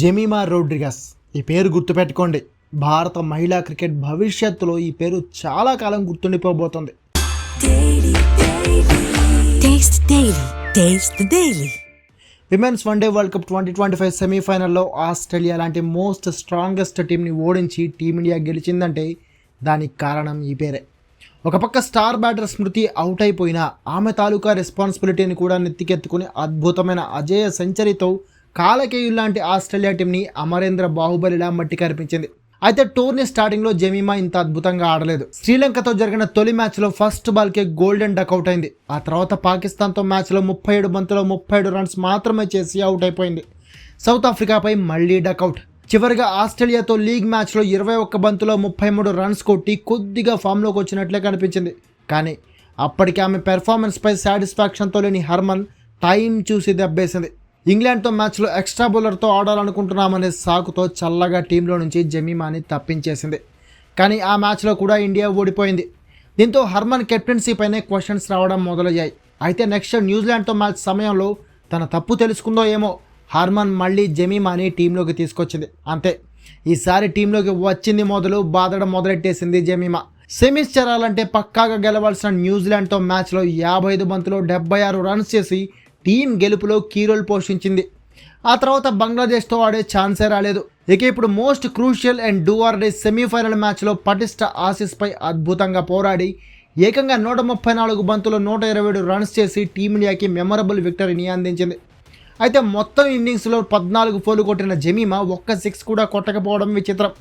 Jemima Rodrigues. ఈ పేరు గుర్తుపెట్టుకోండి. భారత మహిళా క్రికెట్ భవిష్యత్తులో ఈ పేరు చాలా కాలం గుర్తుండిపోబోతోంది. Women's one day world cup twenty twenty five సెమీఫైనల్లో ఆస్ట్రేలియా లాంటి మోస్ట్ స్ట్రాంగెస్ట్ టీంని ఓడించి టీమిండియా గెలిచిందంటే దానికి కారణం ఈ పేరే. ఒక పక్క స్టార్ బ్యాటర్ స్మృతి అవుట్ అయిపోయినా ఆమె తాలూకా రెస్పాన్సిబిలిటీని కూడా నెత్తికెత్తుకుని అద్భుతమైన అజేయ సెంచరీతో కాలకేయులు లాంటి ఆస్ట్రేలియా టీంని అమరేంద్ర బాహుబలిలా మట్టి కనిపించింది అయితే టోర్నీ స్టార్టింగ్లో జమీమా ఇంత అద్భుతంగా ఆడలేదు. శ్రీలంకతో జరిగిన తొలి మ్యాచ్లో ఫస్ట్ బాల్కే గోల్డెన్ డక్అవుట్ అయింది. ఆ తర్వాత పాకిస్తాన్తో మ్యాచ్లో ముప్పై ఏడు బంతులో ముప్పై ఏడు రన్స్ మాత్రమే చేసి అవుట్ అయిపోయింది. సౌత్ ఆఫ్రికాపై మళ్ళీ డకౌట్ చివరిగా ఆస్ట్రేలియాతో లీగ్ మ్యాచ్లో ఇరవై ఒక్క బంతులో ముప్పై మూడు రన్స్ కొట్టి కొద్దిగా ఫామ్లోకి వచ్చినట్లే కనిపించింది. కానీ అప్పటికి ఆమె పెర్ఫార్మెన్స్పై సాటిస్ఫాక్షన్తో లేని హర్మన్ టైం చూసి దెబ్బేసింది. ఇంగ్లాండ్తో మ్యాచ్లో ఎక్స్ట్రా బౌలర్తో ఆడాలనుకుంటున్నామనే సాకుతో చల్లగా టీంలో నుంచి జమీమాని తప్పించేసింది. కానీ ఆ మ్యాచ్లో కూడా ఇండియా ఓడిపోయింది. దీంతో హర్మన్ కెప్టెన్సీపైనే క్వశ్చన్స్ రావడం మొదలయ్యాయి. అయితే నెక్స్ట్ న్యూజిలాండ్తో మ్యాచ్ సమయంలో తన తప్పు తెలుసుకుందో ఏమో హర్మన్ మళ్ళీ జమీమాని టీంలోకి తీసుకొచ్చింది. అంతే. ఈసారి టీంలోకి వచ్చింది మొదలు బాధడం మొదలెట్టేసింది జమీమా. సెమీస్ చేరాలంటే పక్కాగా గెలవాల్సిన న్యూజిలాండ్తో మ్యాచ్లో యాభై ఐదు బంతులో డెబ్బై ఆరు రన్స్ చేసి టీం గెలుపులో కీ రోల్ పోషించింది. ఆ తర్వాత బంగ్లాదేశ్తో ఆడే ఛాన్సే రాలేదు. ఇక ఇప్పుడు most crucial and do or die semifinal మ్యాచ్లో పటిష్ట ఆసీస్పై అద్భుతంగా పోరాడి ఏకంగా నూట ముప్పై నాలుగు బంతులు నూట ఇరవై ఏడు రన్స్ చేసి టీమిండియాకి మెమరబుల్ విక్టరీని అందించింది. అయితే మొత్తం ఇన్నింగ్స్లో పద్నాలుగు ఫోర్లు కొట్టిన జమీమా ఒక్క సిక్స్ కూడా కొట్టకపోవడం విచిత్రం.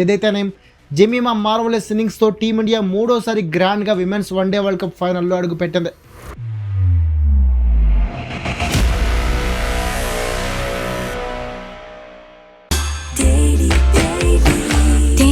ఏదైతేనేం జమీమా మార్వలెస్ ఇన్నింగ్స్తో టీమిండియా మూడోసారి గ్రాండ్గా విమెన్స్ వన్డే వరల్డ్ కప్ ఫైనల్లో అడుగుపెట్టింది.